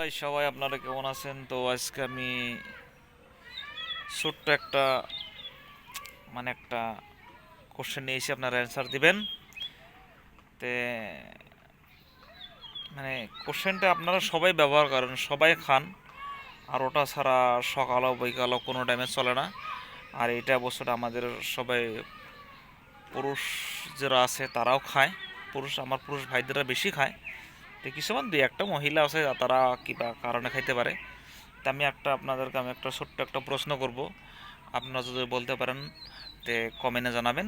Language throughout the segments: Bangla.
ভাই, সবাই আপনারা কেমন আছেন? তো আজকে আমি ছোট্ট একটা মানে একটা কোশ্চেন নিয়ে এসে আপনারা অ্যান্সার দিবেন। তে মানে কোশ্চেনটা আপনারা সবাই ব্যবহার করেন, সবাই খান। আর ওটা ছাড়া সকালও বৈকালও কোনো টাইমে চলে না। আর এটা বছর আমাদের সবাই, পুরুষ যারা আছে তারাও খায়। পুরুষ, আমার পুরুষ ভাইদেরা বেশি খায়। তো কিছুমান দুই একটা মহিলা আছে, তারা কিবা কারণে খাইতে পারে। তা আমি একটা আপনাদেরকে আমি একটা ছোট্ট একটা প্রশ্ন করব। আপনারা যদি বলতে পারেন, তে কমেন্টে জানাবেন।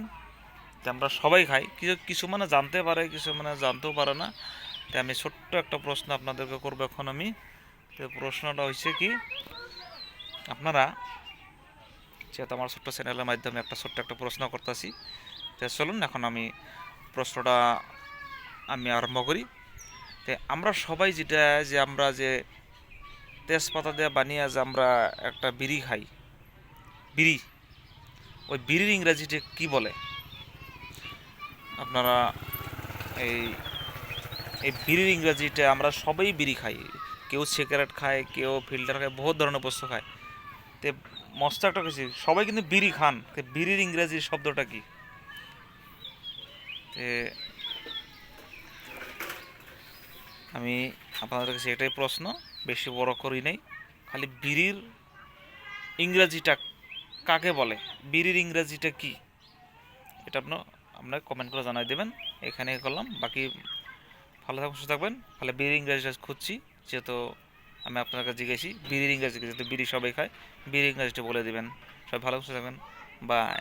যে আমরা সবাই খাই, কিছু কিছু মানে জানতে পারে, কিছু মানে জানতেও পারে না। তো আমি ছোট্ট একটা প্রশ্ন আপনাদেরকে করব এখন আমি। তো প্রশ্নটা হচ্ছে কি, আপনারা, যেহেতু আমার ছোট্ট চ্যানেলের মাধ্যমে একটা ছোট্ট একটা প্রশ্ন করতেছি, তো চলুন এখন আমি প্রশ্নটা আমি আরম্ভ করি। তে আমরা সবাই যেটা যে আমরা যে তেজপাতা দিয়ে বানিয়ে যে আমরা একটা বিড়ি খাই। বিড়ি? ওই বিড়ির ইংরাজিতে কি বলে? আপনারা এই এই বিড়ির ইংরাজিতে আমরা সবাই বিড়ি খাই। কেউ সিগারেট খায়, কেউ ফিল্টার খায়, বহুত ধরনের বস্তু খায়। তে মস্ত একটা কিছু। সবাই কিন্তু বিড়ি খান। বিড়ির ইংরাজি শব্দটা কি তে আমি আপনাদের কাছে এটাই প্রশ্ন, বেশি বড় করি নাই, খালি বিড়ির ইংরাজিটা কাকে বলে, বিড়ির ইংরাজিটা কি? এটা আপনার আপনার কমেন্ট করে জানাই দেবেন এখানে করলাম, বাকি ভালো থাকবেন সুস্থ থাকবেন তাহলে বিড়ির ইংরাজিটা খুঁজছি, যেহেতু আমি আপনার কাছে জিজ্ঞেসি, বিড়ির ইংরাজি যেহেতু বিড়ি সবাই খায়, বিড়ির ইংরাজিটা বলে দেবেন, সবাই ভালো থাকবেন বাই